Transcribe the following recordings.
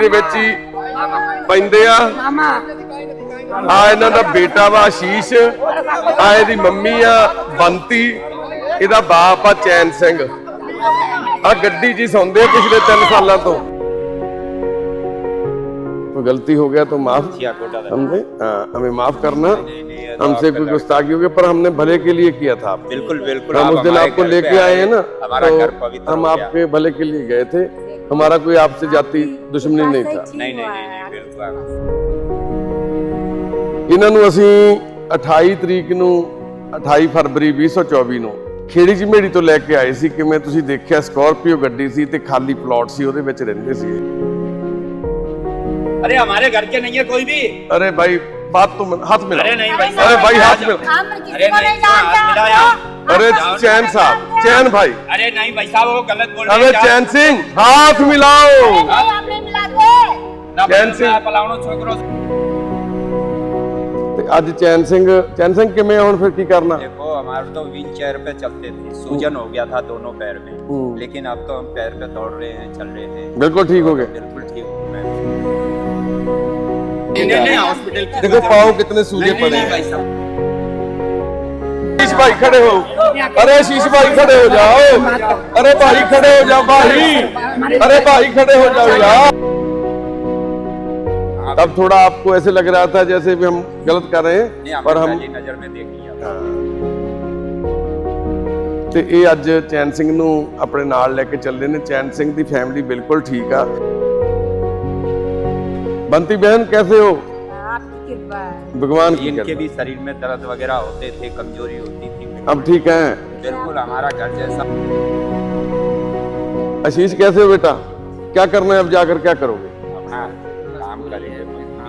ਦੇ ਵਿੱਚ ਹੀ ਪੈਂਦੇ ਆ। ਆ ਇਹਨਾਂ ਦਾ ਬੇਟਾ ਵਾ ਆਸ਼ੀਸ਼ ਆ ਇਹਦੀ ਮੰਮੀ ਆ ਬੰਤੀ ਇਹਦਾ ਬਾਪ ਆ ਚੈਨ ਸਿੰਘ। ਆ ਗੱਡੀ ਜੀ ਸੌਂਦੇ ਪਿਛਲੇ 3 ਸਾਲਾਂ ਤੋਂ। ਕੋਈ ਗਲਤੀ ਹੋ ਗਿਆ ਤਾਂ ਮਾਫ ਮਾਫ ਕਰਨਾ। हमसे कोई गुस्ताखी हो गई पर हमने भले के लिए किया था आपको। बिल्कुल बिल्कुल हम आप उस दिन हमारे आपको घर लेके पे आए हैं ना हमारा तो घर पवित्र हम हो गया। आपके भले के लिए गए थे हमारा कोई आपसे जाति दुश्मनी नहीं था नहीं नहीं नहीं नहीं बिल्कुल ਇਹਨਾਂ ਨੂੰ ਅਸੀਂ 28 ਤਰੀਕ ਨੂੰ 28 ਫਰਵਰੀ 2024 ਨੂੰ ਖੇੜੀ ਝਮੇੜੀ ਤੋਂ ਲੈ ਕੇ ਆਏ ਸੀ ਕਿਵੇਂ ਤੁਸੀਂ ਦੇਖਿਆ ਸਕਾਰਪੀਓ ਗੱਡੀ ਸੀ ਤੇ ਖਾਲੀ ਪਲਾਟ ਸੀ ਉਹਦੇ ਵਿੱਚ ਰਹਿੰਦੇ ਸੀ ਇਹ। अरे हमारे घर के नहीं है कोई भी अरे भाई बात तो मन- हाथ मिला अरे नहीं भाई अरे भाई हाथ जाओ। मिला अरे नहीं क्यों हाथ मिलाया अरे चैन साहब चैन भाई अरे नहीं भाई साहब वो गलत बोल अरे जाओ। चैन सिंह हाथ मिलाओ ना चैन सिंह। मैं पलावनो छोकरो ਤੇ ਅੱਜ ਚੈਨ ਸਿੰਘ ਚੈਨ ਸਿੰਘ ਕਿਵੇਂ ਆ ਹੁਣ ਫਿਰ ਕੀ ਕਰਨਾ देखो हमारे तो व्हील चेयर पे चलते थे सूजन हो गया था दोनों पैर में हम्म। लेकिन अब तो हम पैर पे दौड़ रहे हैं चल रहे हैं ਬਿਲਕੁਲ ਠੀਕ ਹੋ ਗਏ बिल्कुल ठीक हूँ मैं नहीं नहीं हॉस्पिटल की देखो पाओ कितने सूजे नहीं, पड़े नहीं हैं भाई साहब शीश भाई खड़े हो अरे शीश भाई खड़े हो जाओ अरे भाई खड़े हो जाओ भाई अरे भाई खड़े हो जाओ यार तब थोड़ा आपको ऐसे लग रहा था जैसे भी हम गलत कर रहे नहीं हैं पर हमने हम पहली नजर में देख लिया था। ਤੇ ਇਹ ਅੱਜ ਚੈਨ ਸਿੰਘ ਨੂੰ ਆਪਣੇ ਨਾਲ ਲੈ ਕੇ ਚੱਲੇ ਨੇ ਚੈਨ ਸਿੰਘ ਦੀ ਫੈਮਿਲੀ ਬਿਲਕੁਲ ਠੀਕ ਆ ਬੰਤੀ ਬਹਿਨ कैसे हो आपकी कृपा है भगवान की इनके कृपा भी शरीर में दर्द वगैरह होते थे कमजोरी होती थी अब ठीक है बिल्कुल हमारा घर जैसा आशीष कैसे हो बेटा क्या करना है अब जाकर क्या करोगे अपना काम करेंगे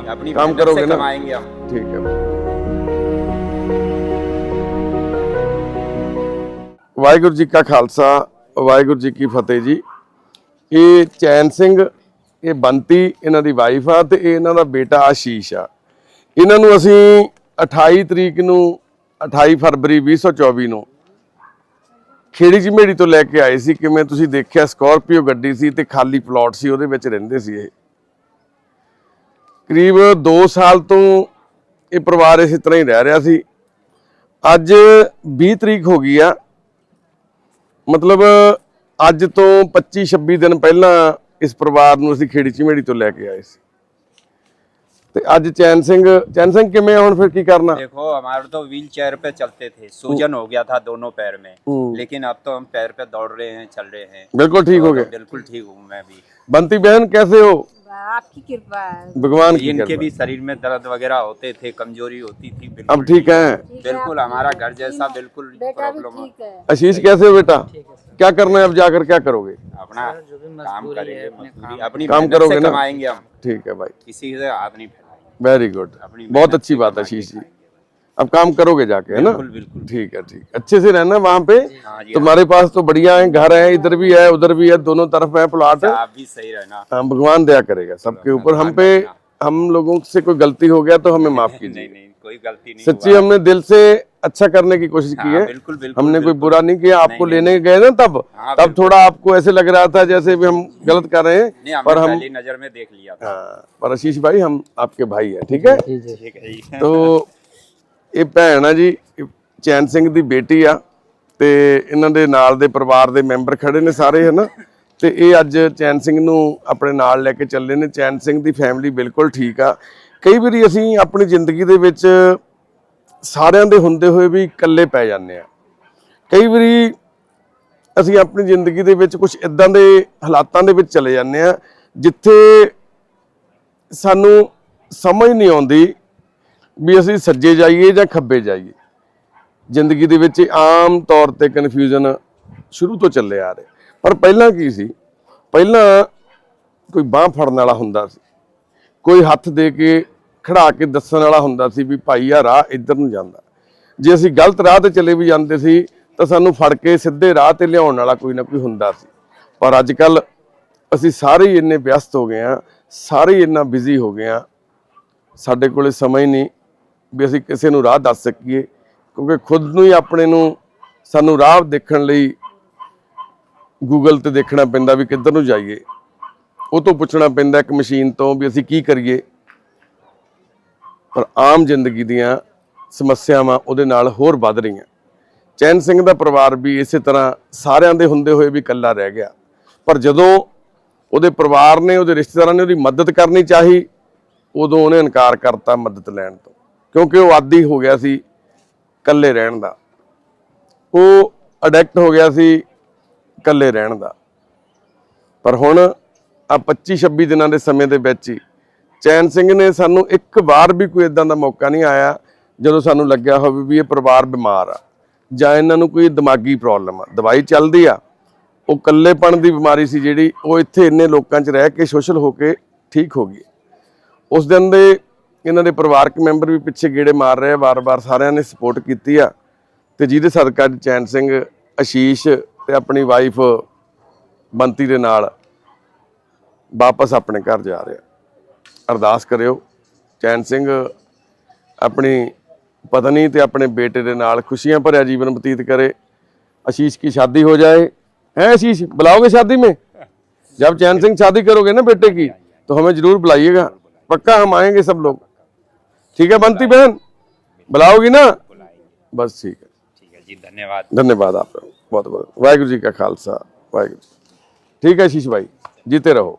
अपनी काम मेहनत करोगे से ना? कमाएंगे हम ठीक है ਵਾਹਿਗੁਰੂ ਜੀ ਕਾ ਖਾਲਸਾ ਵਾਹਿਗੁਰੂ ਜੀ ਕੀ ਫਤਿਹ ਜੀ ਇਹ ਚੈਨ ਸਿੰਘ ਇਹ ਬੰਤੀ ਇਹਨਾਂ ਦੀ ਵਾਈਫ ਆ ਤੇ ਇਹ ਇਹਨਾਂ ਦਾ ਬੇਟਾ ਆਸ਼ੀਸ਼ ਆ। ਇਹਨਾਂ ਨੂੰ ਅਸੀਂ 28 ਤਰੀਕ ਨੂੰ 28 ਫਰਵਰੀ 2024 ਨੂੰ ਖੇੜੀ ਝਮੇੜੀ ਤੋਂ ਲੈ ਕੇ ਆਏ ਸੀ, ਕਿਵੇਂ ਤੁਸੀਂ ਦੇਖਿਆ ਸਕੋਰਪੀਓ ਗੱਡੀ ਸੀ ਤੇ ਖਾਲੀ ਪਲਾਟ ਸੀ, ਉਹਦੇ ਵਿੱਚ ਰਹਿੰਦੇ ਸੀ ਇਹ। ਕਰੀਬ 2 ਸਾਲ ਤੋਂ ਇਹ ਪਰਿਵਾਰ ਇਸੇ ਤਰ੍ਹਾਂ ਹੀ ਰਹਿ ਰਿਹਾ ਸੀ। ਅੱਜ 20 ਤਰੀਕ ਹੋ ਗਈ ਆ। ਮਤਲਬ ਅੱਜ ਤੋਂ 25 26 ਦਿਨ ਪਹਿਲਾਂ ਇਸ ਪਰਿਵਾਰ ਨੂੰ ਅਸੀਂ ਖੇੜੀ ਝਮੇੜੀ ਤੋਂ ਲੈ ਕੇ ਆਏ ਸੀ ਤੇ ਅੱਜ ਚੈਨ ਸਿੰਘ ਚੈਨ ਸਿੰਘ ਕਿਵੇਂ ਆ ਹੁਣ ਫਿਰ ਕੀ ਕਰਨਾ देखो हमारे तो व्हील चेयर पे चलते थे सूजन हो गया था दोनों पैर में हम्म। लेकिन अब तो हम पैर पे दौड़ रहे हैं चल रहे हैं बिल्कुल ठीक हो तो गए बिल्कुल ठीक हूँ मैं भी बंती बहन कैसे हो आपकी कृपा है भगवान की इनके कृपा भी शरीर में दर्द वगैरह होते थे कमजोरी होती थी अब बिल्कुल ठीक है बिल्कुल हमारा घर जैसा बिल्कुल बेटा भी प्रॉब्लम ठीक है आशीष कैसे हो बेटा क्या करना है अब जाकर क्या करोगे? अपना काम करेंगे अपनी काम करोगे ना? कमाएँगे हम। ठीक है भाई। किसी से हाथ नहीं फैलाएँगे। वेरी गुड बहुत अच्छी बात है आशीष जी अब काम करोगे जाके है ना? बिल्कुल बिल्कुल। ठीक है ठीक। अच्छे से रहना वहाँ पे। हाँ तुम्हारे पास तो बढ़िया है घर है इधर भी है उधर भी है दोनों तरफ़ है प्लॉट। आप भी सही रहना। हाँ भगवान दया करेगा सबके ऊपर। हम पे हम लोगों से कोई गलती हो गया तो हमें माफ नहीं कीजिए नहीं कोई गलती नहीं सच्ची हमने दिल से अच्छा करने की कोशिश की हाँ, है बिल्कुल बिल्कुल हमने कोई बिल्कुल। बुरा नहीं किया आपको नहीं, लेने गए ना तब हाँ, तब थोड़ा आपको ऐसे लग रहा था जैसे भी हम गलत कर रहे नहीं हैं हमने पर हम पहली नजर में देख लिया था हाँ, पर आशीष भाई हम आपके भाई है ठीक है ठीक है जी ਤੋ ਇਹ ਭੈਣ ਆ ਜੀ ਇਹ ਚੈਨ ਸਿੰਘ ਦੀ ਬੇਟੀ ਆ ਤੇ ਇਹਨਾਂ ਦੇ ਨਾਲ ਦੇ ਪਰਿਵਾਰ ਦੇ ਮੈਂਬਰ ਖੜੇ ਨੇ ਸਾਰੇ ਹਨਾ ਤੇ ਇਹ ਅੱਜ ਚੈਨ ਸਿੰਘ ਨੂੰ ਆਪਣੇ ਨਾਲ ਲੈ ਕੇ ਚੱਲੇ ਨੇ। ਚੈਨ ਸਿੰਘ ਦੀ ਫੈਮਿਲੀ ਬਿਲਕੁਲ ਠੀਕ ਆ। ਕਈ ਵਾਰੀ ਅਸੀਂ ਆਪਣੀ ਜ਼ਿੰਦਗੀ ਦੇ ਵਿੱਚ ਸਾਰਿਆਂ ਦੇ ਹੁੰਦੇ ਹੋਏ ਵੀ ਇਕੱਲੇ ਪੈ ਜਾਂਦੇ ਆ। ਕਈ ਵਾਰੀ ਅਸੀਂ ਆਪਣੀ ਜ਼ਿੰਦਗੀ ਦੇ ਵਿੱਚ ਕੁਝ ਇਦਾਂ ਦੇ ਹਾਲਾਤਾਂ ਦੇ ਵਿੱਚ ਚਲੇ ਜਾਂਦੇ ਆ, ਜਿੱਥੇ ਸਾਨੂੰ ਸਮਝ ਨਹੀਂ ਆਉਂਦੀ ਵੀ ਅਸੀਂ ਸੱਜੇ ਜਾਈਏ ਜਾਂ ਖੱਬੇ ਜਾਈਏ। ਜ਼ਿੰਦਗੀ ਦੇ ਵਿੱਚ ਆਮ ਤੌਰ ਤੇ ਕਨਫਿਊਜ਼ਨ ਸ਼ੁਰੂ ਤੋਂ ਚੱਲੇ ਆ ਰਹੇ। ਪਰ ਪਹਿਲਾਂ ਕੀ ਸੀ? ਪਹਿਲਾਂ ਕੋਈ ਬਾਹ ਫੜਨ ਵਾਲਾ ਹੁੰਦਾ ਸੀ। ਕੋਈ ਹੱਥ ਦੇ ਕੇ ਖੜਾ ਕੇ ਦੱਸਣ ਵਾਲਾ ਹੁੰਦਾ ਸੀ ਵੀ ਭਾਈ ਆ ਰਾਹ ਇੱਧਰ ਨੂੰ ਜਾਂਦਾ। ਜੇ ਅਸੀਂ ਗਲਤ ਰਾਹ ਤੇ ਚਲੇ ਵੀ ਜਾਂਦੇ ਸੀ, ਤਾਂ ਸਾਨੂੰ ਫੜ ਕੇ ਸਿੱਧੇ ਰਾਹ ਤੇ ਲਿਆਉਣ ਵਾਲਾ ਕੋਈ ਨਾ ਕੋਈ ਹੁੰਦਾ ਸੀ। ਪਰ ਅੱਜ ਕੱਲ ਅਸੀਂ ਸਾਰੇ ਹੀ ਇੰਨੇ ਵਿਅਸਤ ਹੋ ਗਏ ਆ ਸਾਰੇ ਹੀ ਇੰਨਾ ਬਿਜ਼ੀ ਹੋ ਗਏ ਆ ਸਾਡੇ ਕੋਲੇ ਸਮਾਂ ਹੀ ਨਹੀਂ ਵੀ ਅਸੀਂ ਕਿਸੇ ਨੂੰ ਰਾਹ ਦੱਸ ਸਕੀਏ, ਕਿਉਂਕਿ ਖੁਦ ਨੂੰ ਹੀ ਆਪਣੇ ਨੂੰ ਸਾਨੂੰ ਰਾਹ ਦੇਖਣ ਲਈ ਗੂਗਲ ਤੇ ਦੇਖਣਾ ਪੈਂਦਾ ਵੀ ਕਿੱਧਰ ਨੂੰ ਜਾਈਏ। ਉਹ ਤੋਂ ਪੁੱਛਣਾ ਪੈਂਦਾ ਇੱਕ ਮਸ਼ੀਨ ਤੋਂ ਵੀ ਅਸੀਂ ਕੀ ਕਰੀਏ। ਪਰ ਆਮ ਜ਼ਿੰਦਗੀ ਦੀਆਂ ਸਮੱਸਿਆਵਾਂ ਉਹਦੇ ਨਾਲ ਹੋਰ ਵੱਧ ਰਹੀਆਂ। ਚੈਨ ਸਿੰਘ ਦਾ ਪਰਿਵਾਰ ਵੀ ਇਸੇ ਤਰ੍ਹਾਂ ਸਾਰਿਆਂ ਦੇ ਹੁੰਦੇ ਹੋਏ ਵੀ ਇਕੱਲਾ ਰਹਿ ਗਿਆ। ਪਰ ਜਦੋਂ ਉਹਦੇ ਪਰਿਵਾਰ ਨੇ, ਉਹਦੇ ਰਿਸ਼ਤੇਦਾਰਾਂ ਨੇ ਉਹਦੀ ਮਦਦ ਕਰਨੀ ਚਾਹੀ, ਉਦੋਂ ਉਹਨੇ ਇਨਕਾਰ ਕਰਤਾ ਮਦਦ ਲੈਣ ਤੋਂ। ਕਿਉਂਕਿ ਉਹ ਆਦੀ ਹੋ ਗਿਆ ਸੀ ਇਕੱਲੇ ਰਹਿਣ ਦਾ। ਉਹ ਅਡਿਕਟ ਹੋ ਗਿਆ ਸੀ ਇਕੱਲੇ ਰਹਿਣ ਦਾ। ਪਰ ਹੁਣ ਆ 25 26 ਦਿਨਾਂ ਦੇ ਸਮੇਂ ਦੇ ਵਿੱਚ ਹੀ ਚੈਨ ਸਿੰਘ ਨੇ ਸਾਨੂੰ ਇੱਕ ਵਾਰ ਵੀ ਕੋਈ ਇਦਾਂ ਦਾ ਮੌਕਾ ਨਹੀਂ ਆਇਆ ਜਦੋਂ ਸਾਨੂੰ ਲੱਗਿਆ ਹੋਵੇ ਵੀ ਇਹ ਪਰਿਵਾਰ ਬਿਮਾਰ ਆ ਜਾਂ ਇਹਨਾਂ ਨੂੰ ਕੋਈ ਦਿਮਾਗੀ ਪ੍ਰੋਬਲਮ ਆ। ਦਵਾਈ ਚੱਲਦੀ ਆ। ਉਹ ਇਕੱਲੇਪਣ ਦੀ ਬਿਮਾਰੀ ਸੀ ਜਿਹੜੀ ਉਹ ਇੱਥੇ ਇੰਨੇ ਲੋਕਾਂ 'ਚ ਰਹਿ ਕੇ ਸੋਸ਼ਲ ਹੋ ਕੇ ਠੀਕ ਹੋ ਗਈ। ਉਸ ਦਿਨ ਦੇ ਇਹਨਾਂ ਦੇ ਪਰਿਵਾਰਕ ਮੈਂਬਰ ਵੀ ਪਿੱਛੇ ਗੇੜੇ ਮਾਰ ਰਹੇ ਆ, ਵਾਰ-ਵਾਰ ਸਾਰਿਆਂ ਨੇ ਸਪੋਰਟ ਕੀਤੀ ਆ। ਤੇ ਜਿਹਦੇ ਸਦਕਾ ਅੱਜ ਚੈਨ ਸਿੰਘ, ਅਸ਼ੀਸ਼ ਤੇ ਆਪਣੀ ਵਾਈਫ ਬੰਤੀ ਦੇ ਨਾਲ ਵਾਪਸ ਆਪਣੇ ਘਰ ਜਾ ਰਿਹਾ ਅਰਦਾਸ ਕਰਿਓ ਚੈਨ ਸਿੰਘ ਆਪਣੀ ਪਤਨੀ ਤੇ ਆਪਣੇ ਬੇਟੇ ਦੇ ਨਾਲ ਖੁਸ਼ੀਆਂ ਭਰਿਆ ਜੀਵਨ ਬਤੀਤ ਕਰੇ आशीष की शादी हो जाए हैं आशीष बुलाओगे शादी में जब चैन सिंह शादी करोगे ना बेटे की तो हमें जरूर बुलाइएगा पक्का हम आएंगे सब लोग ठीक है बंती बहन बुलाओगी ना बस ठीक है ठीक है जी धन्यवाद धन्यवाद आपका बहुत ਬਹੁਤ ਬਹੁਤ ਵਾਹਿਗੁਰੂ ਜੀ ਕਾ ਖਾਲਸਾ ਵਾਹਿਗੁਰੂ ਠੀਕ ਹੈ ਸ਼ੀਸ਼ ਭਾਈ ਜੀਤੇ ਰਹੋ।